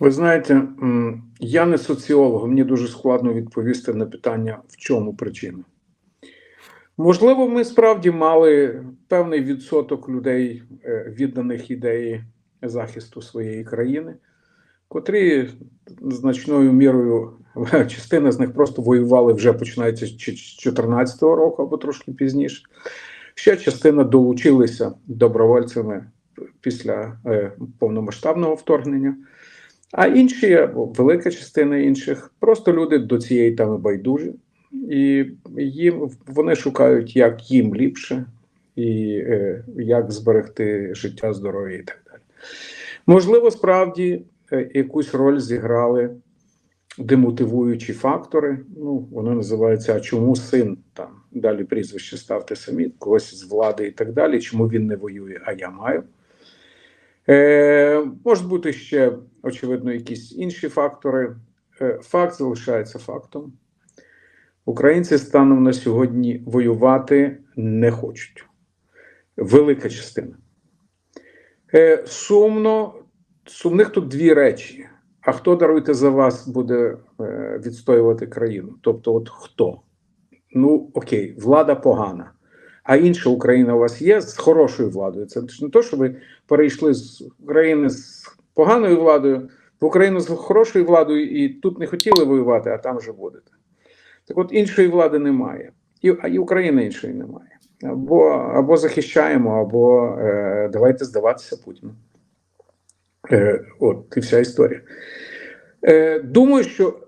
Ви знаєте, я не соціолог, мені дуже складно відповісти на питання, в чому причина. Можливо, ми справді мали певний відсоток людей, е, відданих ідеї захисту своєї країни, котрі значною мірою частина з них просто воювали вже починаючи з 2014 року або трошки пізніше. Ще частина долучилися добровольцями після е, повномасштабного вторгнення. А інші, або велика частина інших, просто люди до цієї теми байдужі, і їм вони шукають, як їм ліпше, і е, як зберегти життя, здоров'я і так далі. Можливо, справді е, якусь роль зіграли демотивуючі фактори. Ну, воно називається А чому син там далі прізвище ставте самі, когось з влади і так далі. Чому він не воює, а я маю. Е, Можуть бути ще, очевидно, якісь інші фактори. Е, Факт залишається фактом. Українці станом на сьогодні воювати не хочуть. Велика частина. Е, Сумно, сумних тут дві речі. А хто даруйте за вас буде відстоювати країну? Тобто, от хто? Ну, окей, влада погана. А інша Україна у вас є з хорошою владою. Це не то, що ви перейшли з України з поганою владою в Україну з хорошою владою і тут не хотіли воювати, а там вже будете. Так от іншої влади немає, і, і України іншої немає. Або або захищаємо, або е, давайте здаватися Путіну. Е, От і вся історія. Е, Думаю, що,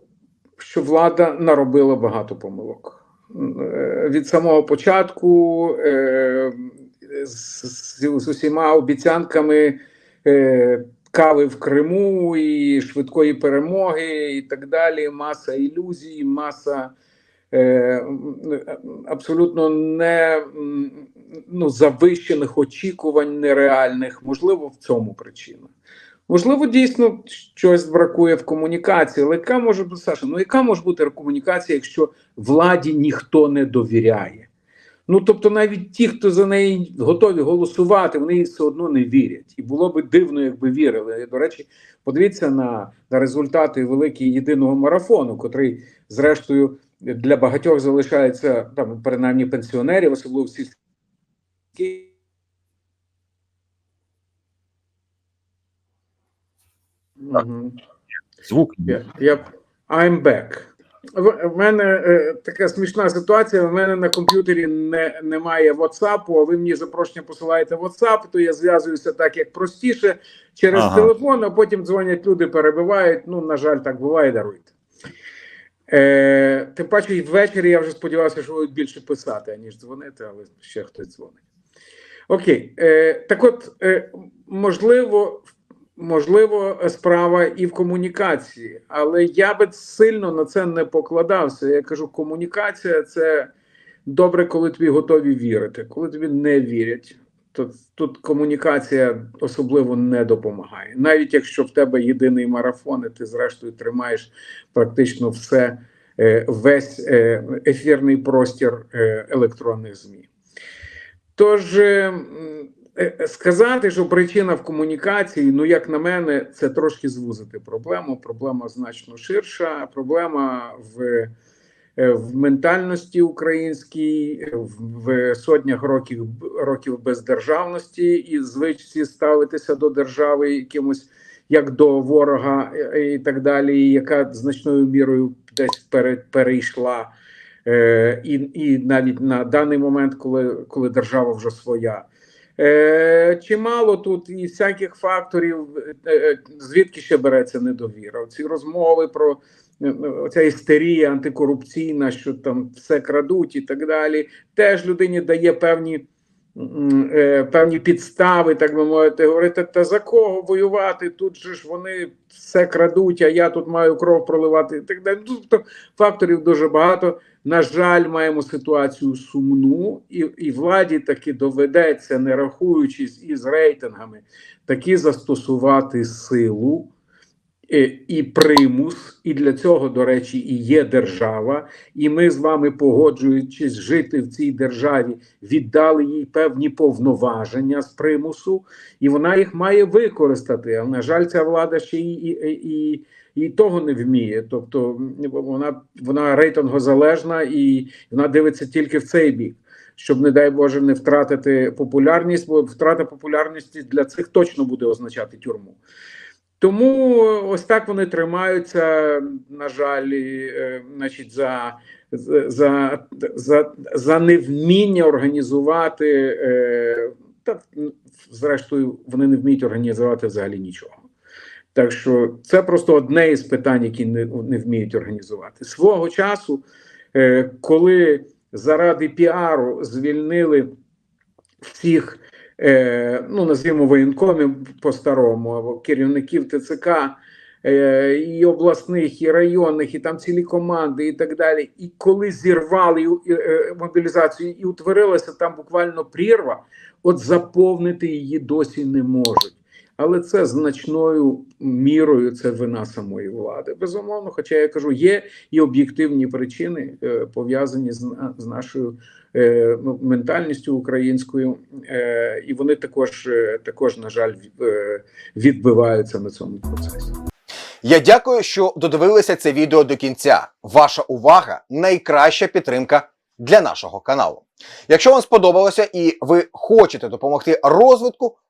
що влада наробила багато помилок. Е, від самого початку е, з, з, усіма обіцянками е, кави в Криму і швидкої перемоги, і так далі. Маса ілюзій, маса абсолютно не ну, завищених очікувань нереальних. Можливо, в цьому причина. Можливо, дійсно щось бракує в комунікації, але яка може бути Саша? Ну яка може бути комунікація, якщо владі ніхто не довіряє? Ну тобто, навіть ті, хто за неї готові голосувати, вони їй все одно не вірять. І було би дивно, якби вірили. До речі, подивіться на, на результати великого єдиного марафону, котрий, зрештою, для багатьох залишається там, принаймні пенсіонерів, особливо в Угу. Звук. Я, я, I'm back. В, в мене е, така смішна ситуація. В мене на комп'ютері не, немає WhatsApp, а ви мені запрошення посилаєте WhatsApp, то я зв'язуюся так, як простіше через Ага. телефон, а потім дзвонять люди, перебивають. Ну, на жаль, так буває, даруйте. Е, тим паче, і ввечері я вже сподівався, що будуть більше писати, аніж дзвонити, але ще хтось дзвонить. Окей, е, так от, е, можливо, можливо, справа і в комунікації, але я би сильно на це не покладався. Я кажу, комунікація це добре, коли тобі готові вірити. Коли тобі не вірять, то тут комунікація особливо не допомагає. Навіть якщо в тебе єдиний марафон, і ти зрештою тримаєш практично все, е, весь е, ефірний простір е, електронних ЗМІ. Тож сказати, що причина в комунікації, ну як на мене, це трошки звузити проблему. Проблема значно ширша. Проблема в, е, в ментальності українській, в, сотнях років років бездержавності і звичці ставитися до держави якимось як до ворога е, і так далі, яка значною мірою десь пере, перейшла. Е, і, і навіть на даний момент, коли, коли держава вже своя. Е, чимало тут і всяких факторів, е, е, звідки ще береться недовіра. Ці розмови про оця істерія антикорупційна, що там все крадуть і так далі, теж людині дає певні. Е, Певні підстави, так би мовити, говорити, та за кого воювати? Тут же ж вони все крадуть, а я тут маю кров проливати і так далі. Ну, Тобто факторів дуже багато. На жаль, маємо ситуацію сумну, і, і владі таки доведеться, не рахуючись із рейтингами, таки застосувати силу і примус, і для цього, до речі, і є держава. І ми з вами, погоджуючись жити в цій державі, віддали їй певні повноваження з примусу, і вона їх має використати. А на жаль, ця влада ще і, і, і, і того не вміє. Тобто вона, вона рейтингозалежна і вона дивиться тільки в цей бік. Щоб, не дай Боже, не втратити популярність, бо втрата популярності для цих точно буде означати тюрму. Тому ось так вони тримаються, на жаль, і, е, значить, за, за, за, за невміння організувати, е, та зрештою, вони не вміють організувати взагалі нічого. Так що це просто одне із питань, які не, не вміють організувати. Свого часу, е, коли заради піару звільнили всіх ну назвімо воєнкомів по-старому, або керівників ТЦК е, і обласних, і районних, і там цілі команди, і так далі. І коли зірвали е, мобілізацію і утворилася там буквально прірва, от заповнити її досі не можуть. Але це значною мірою це вина самої влади. Безумовно, хоча я кажу, є і об'єктивні причини е, пов'язані з, нашою е, ну, ментальністю українською, е, і вони також, також, на жаль, відбиваються на цьому процесі. Я дякую, що додивилися це відео до кінця. Ваша увага найкраща підтримка для нашого каналу. Якщо вам сподобалося і ви хочете допомогти розвитку,